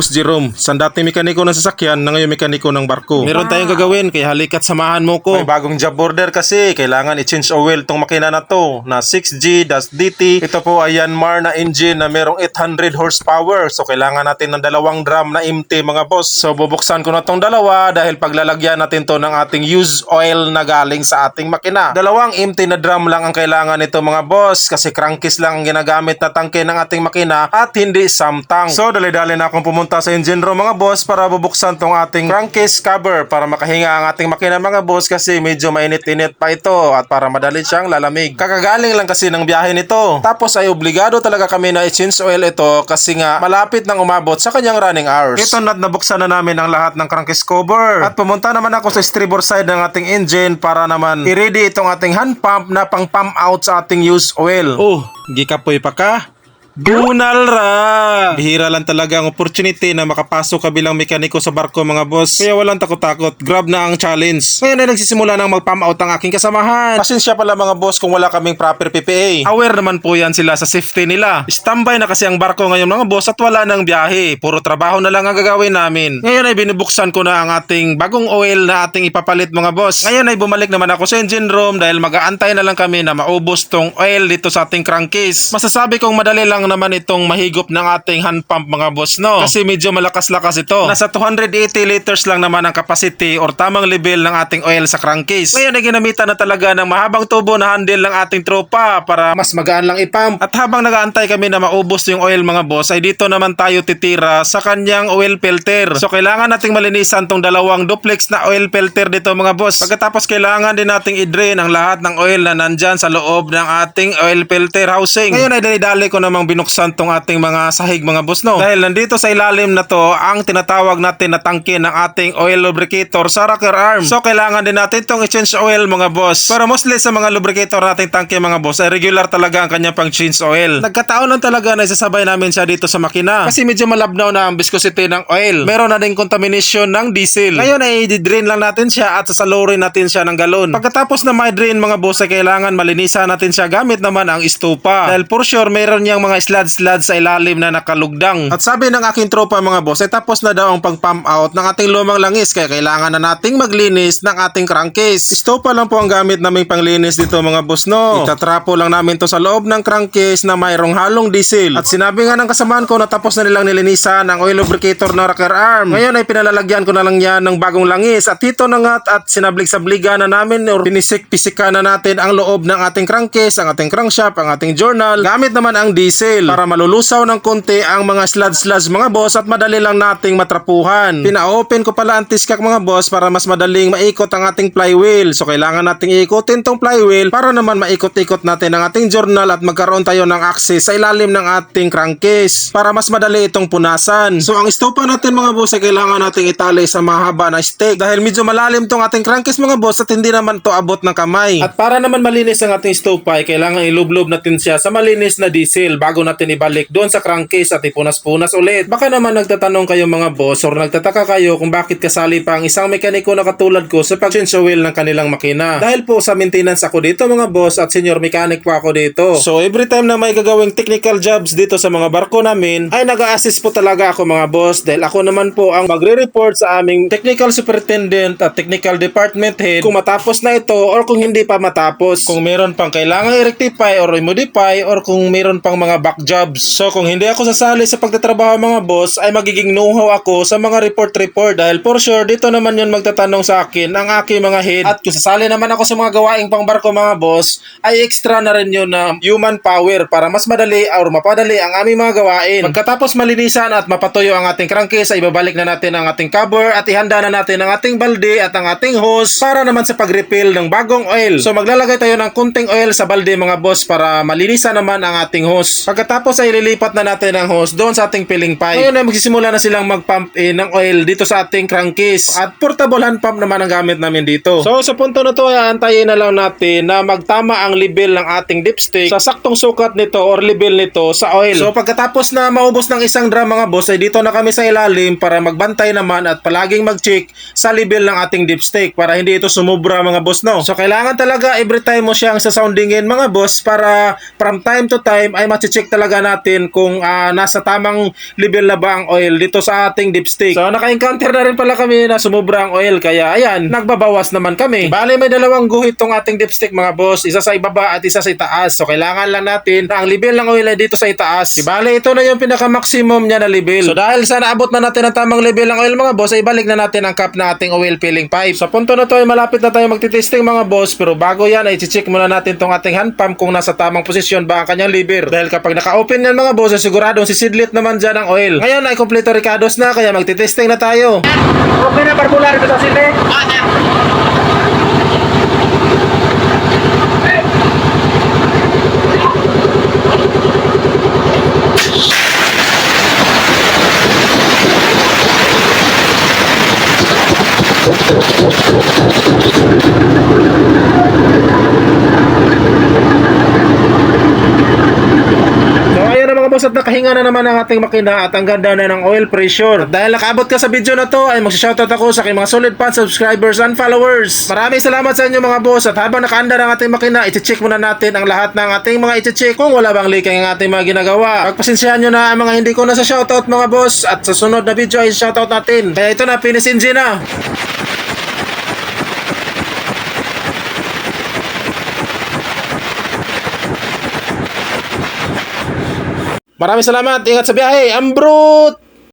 Boss Jerome. Sa dati mekaniko ng sasakyan na ngayon mekaniko ng barko. Meron tayong gagawin kaya halika't samahan mo ko. May bagong job order kasi kailangan i-change oil tong makina na to na 6G-DT. Ito po ay Yanmar na engine na merong 800 horsepower. So kailangan natin ng dalawang drum na empty mga boss. So bubuksan ko na tong dalawa dahil paglalagyan natin to ng ating used oil na galing sa ating makina. Dalawang empty na drum lang ang kailangan nito mga boss kasi crankcase lang ang ginagamit na tangke ng ating makina at hindi samtang. So dali-dali na akong pumunta sa engine room mga boss para bubuksan tong ating crankcase cover para makahinga ang ating makina mga boss kasi medyo mainit-init pa ito at para madali siyang lalamig. Kakagaling lang kasi ng biyahe nito. Tapos ay obligado talaga kami na i-change oil ito kasi nga malapit nang umabot sa kanyang running hours. Ito na nabuksan na namin ang lahat ng crankcase cover at pumunta naman ako sa stribor side ng ating engine para naman i-ready itong ating hand pump na pang pump out sa ating used oil. Oh, gikapoy pa ka? Bunal ra! Bihira lang talaga ang opportunity na makapasok kabilang mekaniko sa barko mga boss. Kaya walang takot-takot. Grab na ang challenge. Ngayon ay nagsisimula nang mag-pump out ang aking kasamahan. Pasensya pala mga boss kung wala kaming proper PPA. Aware naman po yan sila sa safety nila. Standby na kasi ang barko ngayon mga boss at wala nang biyahe. Puro trabaho na lang ang gagawin namin. Ngayon ay binubuksan ko na ang ating bagong oil na ating ipapalit mga boss. Ngayon ay bumalik naman ako sa engine room dahil mag-aantay na lang kami na maubos tong oil dito sa ating crankcase. Masasabi kong madali lang naman itong mahigop ng ating hand pump mga boss no. Kasi medyo malakas-lakas ito. Nasa 280 liters lang naman ang capacity or tamang level ng ating oil sa crankcase. Ngayon ay ginamitan na talaga ng mahabang tubo na handle ng ating tropa para mas magaan lang ipump. At habang nagaantay kami na maubos yung oil mga boss ay dito naman tayo titira sa kanyang oil filter. So kailangan nating malinisan tong dalawang duplex na oil filter dito mga boss. Pagkatapos kailangan din nating i-drain ang lahat ng oil na nandyan sa loob ng ating oil filter housing. Ngayon ay dali-dali ko namang binuksan tong ating mga sahig mga boss no. Dahil nandito sa ilalim na to ang tinatawag natin na tangke ng ating oil lubricator sa rocker arm. So kailangan din natin tong i-change oil mga boss. Pero mostly sa mga lubricator nating tangke mga boss ay regular talaga ang kanyang pang change oil. Nagkataon lang talaga na isasabay namin siya dito sa makina. Kasi medyo malabnaw na ang viscosity ng oil. Meron na din contamination ng diesel. Ngayon ay i-drain lang natin siya at sasalurin natin siya ng galon. Pagkatapos na may drain mga boss ay kailangan malinisan natin siya gamit naman ang estupa. Dahil for sure meron niyang mga slad-slad sa ilalim na nakalugdang. At sabi ng aking tropa mga boss ay tapos na daw ang pag-pump out ng ating lumang langis kaya kailangan na nating maglinis ng ating crankcase. Estupa lang po ang gamit naming panglinis dito mga boss no. Itatrapo lang namin to sa loob ng crankcase na mayroong halong diesel. At sinabi nga ng kasamaan ko na tapos na nilang nilinisan ang oil lubricator na rocker arm. Ngayon ay pinalalagyan ko na lang yan ng bagong langis at dito na nga at sinablig-sabligan na namin or pinisik-pisika na natin ang loob ng ating crankcase, ang ating crankshaft, ang ating journal. Gamit naman ang diesel para malulusaw ng konti ang mga sludge-sludge mga boss at madali lang nating matrapuhan. Pina-open ko pala ang tiskak mga boss para mas madaling maikot ang ating flywheel. So kailangan nating ikutin tong flywheel para naman maikot-ikot natin ang ating journal at magkaroon tayo ng access sa ilalim ng ating crankcase para mas madali itong punasan. So ang estupa natin mga boss ay kailangan nating itali sa mahaba na stick dahil medyo malalim tong ating crankcase mga boss at hindi naman to abot ng kamay. At para naman malinis ang ating estupa ay kailangan ilublob natin siya sa malinis na diesel bago natin ibalik doon sa crankcase at ipunas-punas ulit. Baka naman nagtatanong kayo mga boss or nagtataka kayo kung bakit kasali pa ang isang mekaniko na katulad ko sa pag-change oil ng kanilang makina. Dahil po sa maintenance ako dito mga boss at senior mechanic po ako dito. So every time na may gagawing technical jobs dito sa mga barko namin ay nag-assist po talaga ako mga boss dahil ako naman po ang magre-report sa aming technical superintendent at technical department head kung matapos na ito or kung hindi pa matapos. Kung meron pang kailangan i-rectify or i-modify or kung meron pang mga back jobs. So kung hindi ako sasali sa pagtatrabaho mga boss ay magiging know-how ako sa mga report-report dahil for sure dito naman yun magtatanong sa akin ang aking mga head at kung sasali naman ako sa mga gawaing pangbarko mga boss ay extra na rin yun na human power para mas madali or mapadali ang aming mga gawain. Pagkatapos malinisan at mapatuyo ang ating crankcase ay ibabalik na natin ang ating cover at ihanda na natin ang ating balde at ang ating hose para naman sa pag-refill ng bagong oil. So maglalagay tayo ng kunting oil sa balde mga boss para malinisan naman ang ating hose. Pagkatapos ay lilipat na natin ang hose doon sa ating filling pipe. Ngayon ay magsisimula na silang mag-pump in ng oil dito sa ating crankcase at portable hand pump naman ang gamit namin dito. So sa punto na to ay antayin na lang natin na magtama ang level ng ating dipstick sa saktong sukat nito or level nito sa oil. So pagkatapos na maubos ng isang drum mga boss ay dito na kami sa ilalim para magbantay naman at palaging mag-check sa level ng ating dipstick para hindi ito sumubra mga boss no. So kailangan talaga every time mo siyang sasoundingin mga boss para from time to time ay ma-check i-check talaga natin kung ah, nasa tamang level na ba ang oil dito sa ating dipstick. So naka-encounter na rin pala kami na sumubra ang oil kaya ayan, nagbabawas naman kami. Bale may dalawang guhit tong ating dipstick mga boss, isa sa ibaba at isa sa itaas. So kailangan lang natin na ang level ng oil ay dito sa itaas. Di Bale ito na yung pinaka-maximum niya na level. So dahil sa naabot na natin ang tamang level ng oil mga boss, ay balik na natin ang cap ng ating oil filling pipe. Sa punto na to ay malapit na tayo magtitesting mga boss, pero bago yan ay check muna natin tong ating hand pump kung nasa tamang posisyon ba ang kanyang lever. Dahil kapag naka-open yan mga boss, ay siguradong sisidlit naman dyan ang oil. Ngayon ay kompleto ricados na, kaya magtitesting na tayo. Okay na particular ito sa sili. So ayun na mga boss at nakahinga na naman ang ating makina at ang ganda na ng oil pressure. At dahil nakaabot ka sa video na to ay magsishoutout ako sa aking mga solid fans, subscribers and followers. Maraming salamat sa inyo mga boss at habang nakaandar ang ating makina, iti-check muna natin ang lahat ng ating mga iti-check kung wala bang leaking ang ating mga ginagawa. Pagpasensyahan nyo na ang mga hindi ko na sa shoutout mga boss at sa sunod na video ay shoutout natin. Kaya ito na, finish na. Maraming salamat. Ingat sa biyahe. Ambrut!